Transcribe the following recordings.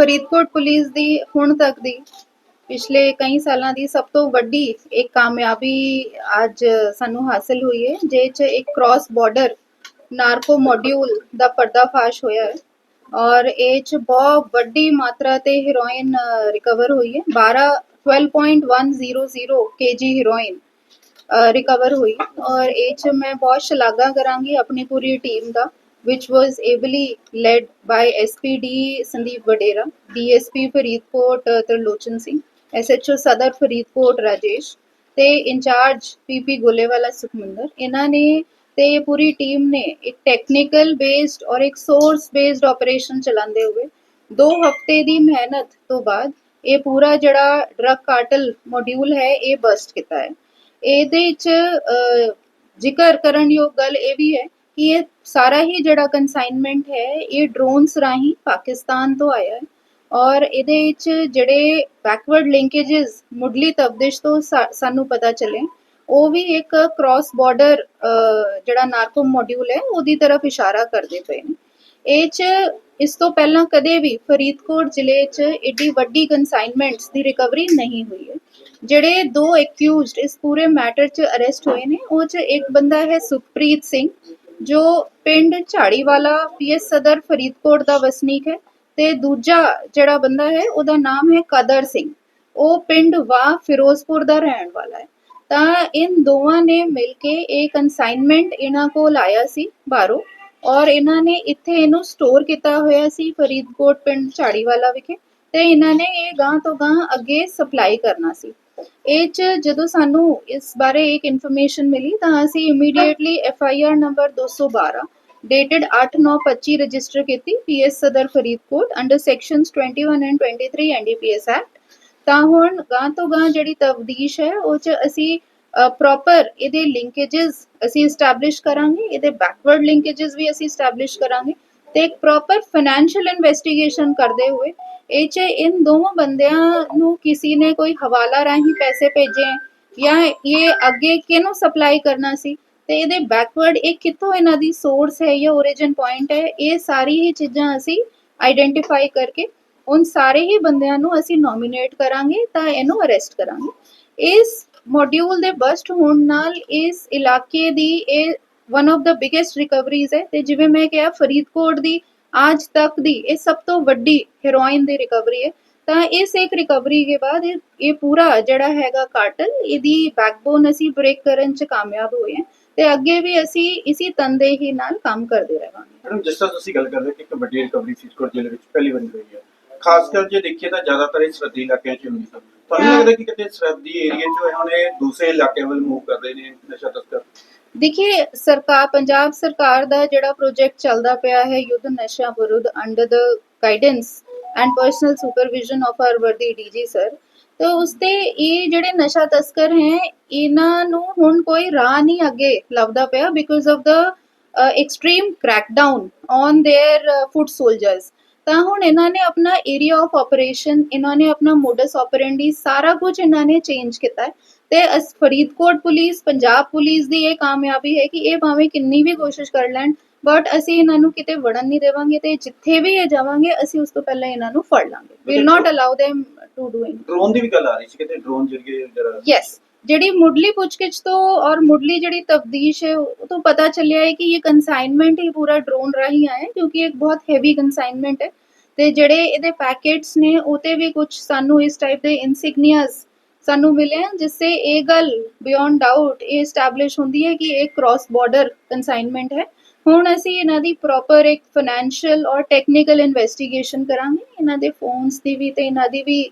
Faridkot police ਦੀ ਹੁਣ ਤੱਕ ਦੀ ਪਿਛਲੇ ਕਈ ਸਾਲਾਂ ਦੀ ਸਭ ਤੋਂ ਵੱਡੀ ਇੱਕ ਕਾਮਯਾਬੀ ਅੱਜ ਸਾਨੂੰ ਹਾਸਲ ਹੋਈ ਹੈ ਜਿਹ 'ਚ ਇੱਕ ਕ੍ਰਾਸ ਬਾਰਡਰ ਨਾਰਕੋ ਮੋਡਿਊਲ ਦਾ ਪਰਦਾਫਾਸ਼ ਹੋਇਆ ਹੈ ਔਰ ਇਹ 'ਚ ਬਹੁਤ ਵੱਡੀ ਮਾਤਰਾ ਤੇ ਹੈਰੋਇਨ ਰਿਕਵਰ ਹੋਈ ਹੈ 12 12.100 ਕੇਜੀ ਹੈਰੋਇਨ ਰਿਕਵਰ ਹੋਈ ਔਰ ਇਹ 'ਚ ਮੈਂ ਬਹੁਤ ਸ਼ਲਾਘਾ ਕਰਾਂਗੀ ਆਪਣੀ ਪੂਰੀ ਟੀਮ ਦਾ which was ably led by SPD Sandeep Vadera DSP Faridkot uh, Tarlochan Singh SHO Sadar Faridkot Rajesh ਤੇ ਇੰਚਾਰਜ ਪੀਪੀ ਗੋਲੇਵਾਲਾ ਸੁਖਮੰਦਰ ਇਹਨਾਂ ਨੇ ਤੇ ਇਹ ਪੂਰੀ ਟੀਮ ਨੇ ਇੱਕ ਟੈਕਨੀਕਲ ਬੇਸਡ ਔਰ ਇੱਕ ਸੋਰਸ ਬੇਸਡ ਆਪਰੇਸ਼ਨ ਚਲਾਉਂਦੇ ਹੋਏ ਦੋ ਹਫ਼ਤੇ ਦੀ ਮਿਹਨਤ ਤੋਂ ਬਾਅਦ ਇਹ ਪੂਰਾ ਜਿਹੜਾ ਡਰਗ ਕਾਰਟਲ ਮੋਡਿਊਲ ਹੈ ਇਹ ਬਸਟ ਕੀਤਾ ਹੈ ਇਹਦੇ ਵਿੱਚ ਅ, ਜ਼ਿਕਰ ਕਰਨਯੋਗ ਗੱਲ ਇਹ ਵੀ ਹੈ ਕਿ ਇਹ ਸਾਰਾ ਹੀ ਜਿਹੜਾ ਕਨਸਾਈਨਮੈਂਟ ਹੈ, ਇਹ ਡਰੋਨਸ ਰਾਹੀਂ ਪਾਕਿਸਤਾਨ ਤੋਂ ਆਇਆ ਹੈ ਔਰ ਇਹਦੇ ਵਿੱਚ ਜਿਹੜੇ ਬੈਕਵਰਡ ਲਿੰਕੇजेस ਮੁੱਢਲੀ ਤਬਦਿਸ਼ ਤੋਂ ਸਾਨੂੰ ਪਤਾ ਚੱਲੇ, ਉਹ ਵੀ ਇੱਕ ਕ੍ਰਾਸ ਬਾਰਡਰ ਜਿਹੜਾ ਨਾਰਕੋ ਮੋਡਿਊਲ ਹੈ, ਉਹਦੀ ਤਰਫ ਇਸ਼ਾਰਾ ਕਰਦੇ ਪਏ ਨੇ। ਇਹ ਚ ਇਸ ਤੋਂ ਪਹਿਲਾਂ ਕਦੇ ਵੀ ਫਰੀਦਕੋਟ ਜ਼ਿਲ੍ਹੇ 'ਚ ਏਡੀ ਵੱਡੀ ਕਨਸਾਈਨਮੈਂਟਸ ਦੀ ਰਿਕਵਰੀ ਨਹੀਂ ਹੋਈ ਹੈ। ਜਿਹੜੇ ਦੋ ਐਕਿਊਜ਼ਡ ਇਸ ਪੂਰੇ ਮੈਟਰ 'ਚ ਅਰੈਸਟ ਹੋਏ ਨੇ, ਉਹ 'ਚ ਇੱਕ ਬੰਦਾ ਹੈ ਸੁਖਪ੍ਰੀਤ ਸਿੰਘ ਜੋ ਪਿੰਡ ਝਾੜੀਵਾਲਾ ਪੀਐਸ ਸਦਰ ਫਰੀਦਕੋਟ ਦਾ ਵਸਨੀਕ ਹੈ ਤੇ ਦੂਜਾ ਜਿਹੜਾ ਬੰਦਾ ਹੈ, ਉਹਦਾ ਨਾਮ ਹੈ ਕਦਰ ਸਿੰਘ। ਉਹ ਪਿੰਡ ਵਾ ਫਿਰੋਜ਼ਪੁਰ ਦਾ ਰਹਿਣ ਵਾਲਾ ਹੈ। ਤਾਂ ਇਨ ਦੋਵਾਂ ਨੇ ਮਿਲ ਕੇ ਇਹ ਕਨਸਾਈਨਮੈਂਟ ਇਹਨਾਂ ਕੋਲ ਆਇਆ ਸੀ ਬਾਹਰੋਂ ਔਰ ਇਹਨਾਂ ਨੇ ਇੱਥੇ ਇਹਨੂੰ ਸਟੋਰ ਕੀਤਾ ਹੋਇਆ ਸੀ ਫਰੀਦਕੋਟ ਪਿੰਡ ਝਾੜੀਵਾਲਾ ਵਿਖੇ ਤੇ ਇਹਨਾਂ ਨੇ ਇਹ ਗਾਂ ਤੋਂ ਗਾਂ ਅੱਗੇ ਸਪਲਾਈ ਕਰਨਾ ਸੀ। ਇਹ ਚ ਜਦੋਂ ਸਾਨੂੰ ਇਸ ਬਾਰੇ ਇੱਕ ਇਨਫੋਰਮੇਸ਼ਨ ਮਿਲੀ ਤਾਂ ਅਸੀਂ immediately F I R number 212 dated register ਕੀਤੀ PS Sadar Faridkot under sections 21 and 23 NDPS act ਤਾਂ ਹੁਣ ਗਾਂ ਤੋਂ ਗਾਂ ਜਿਹੜੀ ਤਵਦੀਸ਼ ਹੈ, ਉਹ ਚ ਅਸੀਂ ਪ੍ਰੋਪਰ ਇਹਦੇ ਲਿੰਕੇजेस ਅਸੀਂ ਐਸਟੈਬਲਿਸ਼ ਕਰਾਂਗੇ, ਇਹਦੇ ਬੈਕਵਰਡ ਲਿੰਕੇजेस ਵੀ ਅਸੀਂ ਐਸਟੈਬਲਿਸ਼ ਕਰਾਂਗੇ। ਤੇ ਇੱਕ ਪ੍ਰੋਪਰ ਫਾਈਨੈਂਸ਼ੀਅਲ ਇਨਵੈਸਟੀਗੇਸ਼ਨ ਕਰਦੇ ਹੋਏ, ਇਹ ਚ ਇਨ ਦੋਵਾਂ ਬੰਦਿਆਂ ਨੂੰ ਕਿਸੇ ਨੇ ਕੋਈ ਹਵਾਲਾ ਰਾਹੀਂ ਪੈਸੇ ਭੇਜੇ ਜਾਂ ਇਹ ਅੱਗੇ ਕਿਹਨੂੰ ਸਪਲਾਈ ਕਰਨਾ ਸੀ ਤੇ ਇਹਦੇ ਬੈਕਵਰਡ ਇਹ ਕਿੱਥੋਂ ਇਹਨਾਂ ਦੀ ਸੋਰਸ ਹੈ ਜਾਂ origin ਪੁਆਇੰਟ ਹੈ, ਇਹ ਸਾਰੀ ਹੀ ਚੀਜ਼ਾਂ ਅਸੀਂ ਆਈਡੈਂਟੀਫਾਈ ਕਰਕੇ ਉਨ ਸਾਰੇ ਹੀ ਬੰਦਿਆਂ ਨੂੰ ਅਸੀਂ ਨੋਮੀਨੇਟ ਕਰਾਂਗੇ ਤਾਂ ਇਹਨੂੰ ਅਰੈਸਟ ਕਰਾਂਗੇ। ਇਸ ਮੋਡਿਊਲ ਦੇ ਬਸਟ ਹੋਣ ਨਾਲ ਇਸ ਇਲਾਕੇ ਦੀ ਇਹ one of the biggest recoveries ਹੈ। ਤੇ ਜਿਵੇਂ ਮੈਂ ਕਿਹਾ, ਫਰੀਦਕੋਟ ਦੀ ਅੱਜ ਤੱਕ ਦੀ ਇਹ ਸਭ ਤੋਂ ਵੱਡੀ ਹੈਰੋਇਨ ਦੀ ਰਿਕਵਰੀ ਹੈ। ਤਾਂ ਇਸ ਇੱਕ ਰਿਕਵਰੀ ਦੇ ਬਾਅਦ ਇਹ ਪੂਰਾ ਜਿਹੜਾ ਹੈਗਾ ਕਾਰਟਲ ਇਹਦੀ ਬੈਕਬੋਨ ਅਸੀਂ ਬ੍ਰੇਕ ਕਰਨ ਚ ਕਾਮਯਾਬ ਹੋਏ ਹਾਂ। ਤੇ ਅੱਗੇ ਵੀ ਅਸੀਂ ਇਸੇ ਤੰਦੇ ਹੀ ਨਾਲ ਕੰਮ ਕਰਦੇ ਰਹਾਂਗੇ। ਜਿਸ ਤਰ੍ਹਾਂ ਤੁਸੀਂ ਗੱਲ ਕਰ ਕਿ ਇੱਕ ਵੱਡੀ ਰਿਕਵਰੀ ਫਰੀਦਕੋਟ ਜ਼ਿਲ੍ਹੇ ਵਿੱਚ ਪਹਿਲੀ ਵਾਰੀ ਹੋਈ ਹੈ। ਖਾਸ ਕਰ ਜੇ ਦੇਖੀਏ ਤਾਂ ਜ਼ਿਆਦਾਤਰ ਇਹ ਸਰਹੱਦੀ ਇਲਾਕਿਆਂ 'ਚ ਹੁੰਦੀ ਸਨ ਤੁਹਾਨੂੰ ਲੱਗਦਾ ਕਿ ਕਿਤੇ ਸਰਹੱਦੀ ਏਰੀਆ 'ਚ ਹੁਣ ਇਹ ਦੂਸਰੇ ਇਲਾਕਿਆਂ ਵੱਲ ਮੂਵ ਕਰ ਰਹੇ ਨੇ ਨਸ਼ਾ ਤਸਕਰ ਦੇਖਿਏ ਸਰਕਾਰ ਪੰਜਾਬ ਸਰਕਾਰ ਦਾ ਜਿਹੜਾ ਪ੍ਰੋਜੈਕਟ ਚੱਲਦਾ ਪਿਆ ਹੈ ਯੁੱਧ ਨਸ਼ਾ ਵਿਰੁੱਧ under the guidance and personal supervision of R ਵਰਦੀ ਡੀਜੀ ਸਰ ਤੇ ਉਸ ਤੇ ਇਹ ਜਿਹੜੇ ਨਸ਼ਾ ਤਸਕਰ ਹੈ ਇਹਨਾਂ ਨੂੰ ਹੁਣ ਕੋਈ ਰਾਹ ਨਹੀਂ ਅੱਗੇ ਲੱਭਦਾ ਪਿਆ because of the extreme crackdown on their foot soldiers ਤਾਂ ਹੁਣ ਇਹਨਾਂ ਨੇ ਆਪਣਾ ਏਰੀਆ ਆਫ ਆਪਰੇਸ਼ਨ ਇਹਨਾਂ ਨੇ ਆਪਣਾ ਮੋਡਸ ਆਪਰੈਂਡੀ ਸਾਰਾ ਕੁਝ ਇਹਨਾਂ ਨੇ ਚੇਂਜ ਕੀਤਾ ਹੈ। ਤੇ ਅਸ ਫਰੀਦਕੋਟ ਪੁਲਿਸ ਪੰਜਾਬ ਪੁਲਿਸ ਦੀ ਇਹ ਕਾਮਯਾਬੀ ਹੈ ਕਿ ਇਹ ਭਾਵੇਂ ਕਿੰਨੀ ਵੀ ਕੋਸ਼ਿਸ਼ ਕਰ ਲੈਣ ਬਟ ਅਸੀਂ ਇਹਨਾਂ ਨੂੰ ਕਿਤੇ ਵੜਨ ਨਹੀਂ ਦੇਵਾਂਗੇ ਤੇ ਜਿੱਥੇ ਵੀ ਇਹ ਜਾਵਾਂਗੇ ਅਸੀਂ ਉਸ ਤੋਂ ਪਹਿਲਾਂ ਇਹਨਾਂ ਨੂੰ ਫੜ ਲਾਂਗੇ। Will not allow them to do in drone ਦੀ ਵੀ ਗੱਲ ਆ ਰਹੀ ਸੀ ਕਿਤੇ? ਡਰੋਨ ਜਰੀਏ ਜਰਾ ਯੈਸ ਜਿਹੜੀ ਮੁੱਢਲੀ ਪੁੱਛਗਿੱਛ ਤੋਂ ਔਰ ਮੁੱਢਲੀ ਜਿਹੜੀ ਤਫਦੀਸ਼ ਹੈ, ਉਹ ਤੋਂ ਪਤਾ ਚੱਲਿਆ ਹੈ ਕਿ ਇਹ ਕਨਸਾਈਨਮੈਂਟ ਹੀ ਪੂਰਾ ਡਰੋਨ ਰਾਹੀਂ ਆਇਆ ਕਿਉਂਕਿ ਇੱਕ ਬਹੁਤ ਹੈਵੀ ਕਨਸਾਈਨਮੈਂਟ ਹੈ। ਤੇ ਜਿਹੜੇ ਇਹਦੇ ਪੈਕੇਟਸ ਨੇ, ਉਹ ਤੇ ਵੀ ਕੁਝ ਸਾਨੂੰ ਇਸ ਟਾਈਪ ਦੇ ਇਨਸਿਗਨੀਆਸ ਸਾਨੂੰ ਮਿਲੇ ਹਨ ਜਿਸ ਸੇ ਇਹ ਗੱਲ ਬਿਯੋਂਡ ਡਾਊਟ ਇਹ ਐਸਟੈਬਲਿਸ਼ ਹੁੰਦੀ ਹੈ ਕਿ ਇਹ ਕ੍ਰਾਸ ਬਾਰਡਰ ਕੰਸਾਈਨਮੈਂਟ ਹੈ। ਹੁਣ ਅਸੀਂ ਇਹਨਾਂ ਦੀ ਪ੍ਰੋਪਰ ਇੱਕ ਫਾਈਨੈਂਸ਼ੀਅਲ ਔਰ ਟੈਕਨੀਕਲ ਇਨਵੈਸਟੀਗੇਸ਼ਨ ਕਰਾਂਗੇ। ਇਹਨਾਂ ਦੇ ਫੋਨਸ ਦੀ ਵੀ ਤੇ ਇਹਨਾਂ ਦੀ ਵੀ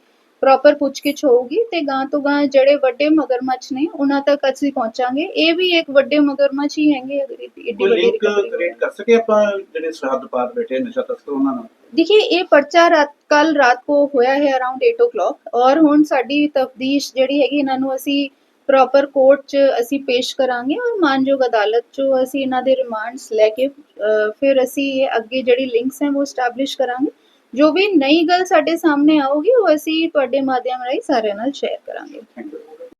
ਪ੍ਰੋਪਰ ਪੁੱਛਗਿੱਛ ਹੋਊਗੀ ਤੇ ਗਾਂ ਤੋਂ ਗਾਂ ਜਿਹੜੇ ਵੱਡੇ ਮਗਰਮੱਛ ਨੇ ਉਹਨਾਂ ਤੱਕ ਅਸੀਂ ਪਹੁੰਚਾਂਗੇ ਇਹ ਵੀ ਇੱਕ ਵੱਡੇ ਮਗਰਮੱਛ ਹੀ ਹੈਗੇ ਅਗਰ ਏਡੀ ਏਡੀ ਕੋਈ ਵੱਡੀ ਲਿੰਕ recovery ਕ੍ਰੀਏਟ ਕਰ ਸਕੇ ਆਪਾਂ ਜਿਹੜੇ ਸਰਹੱਦ ਪਾਰ ਬੈਠੇ ਨਸ਼ਾ ਤਸਕਰ ਉਹਨਾਂ ਨਾਲ देखिए ये पर्चा रात ਕੱਲ ਰਾਤ ਕੋ ਹੋਇਆ ਹੈ ਅਰਾਊਂਡ 8 o'clock ਔਰ ਹੁਣ ਸਾਡੀ ਤਫਦੀਸ਼ ਜਿਹੜੀ ਹੈਗੀ ਇਹਨਾਂ ਨੂੰ ਅਸੀਂ ਪ੍ਰੋਪਰ ਕੋਰਟ 'ਚ ਅਸੀਂ ਪੇਸ਼ ਕਰਾਂਗੇ ਔਰ ਮਾਨਯੋਗ ਅਦਾਲਤ 'ਚੋਂ ਅਸੀਂ ਇਹਨਾਂ ਦੇ ਰਿਮਾਂਡਸ ਲੈ ਕੇ ਅਹ, ਫਿਰ ਅਸੀਂ ਇਹ ਅੱਗੇ ਜਿਹੜੀ ਲਿੰਕਸ ਹੈ ਉਹ ਸਟੈਬਲਿਸ਼ ਕਰਾਂਗੇ ਜੋ ਵੀ ਨਈ ਗੱਲ ਸਾਡੇ ਸਾਹਮਣੇ ਆਊਗੀ, ਉਹ ਅਸੀਂ ਤੁਹਾਡੇ ਮਾਧਿਅਮ ਰਾਹੀਂ ਸਾਰਿਆਂ ਨਾਲ ਸ਼ੇਅਰ ਕਰਾਂਗੇ। ਥੈਂਕ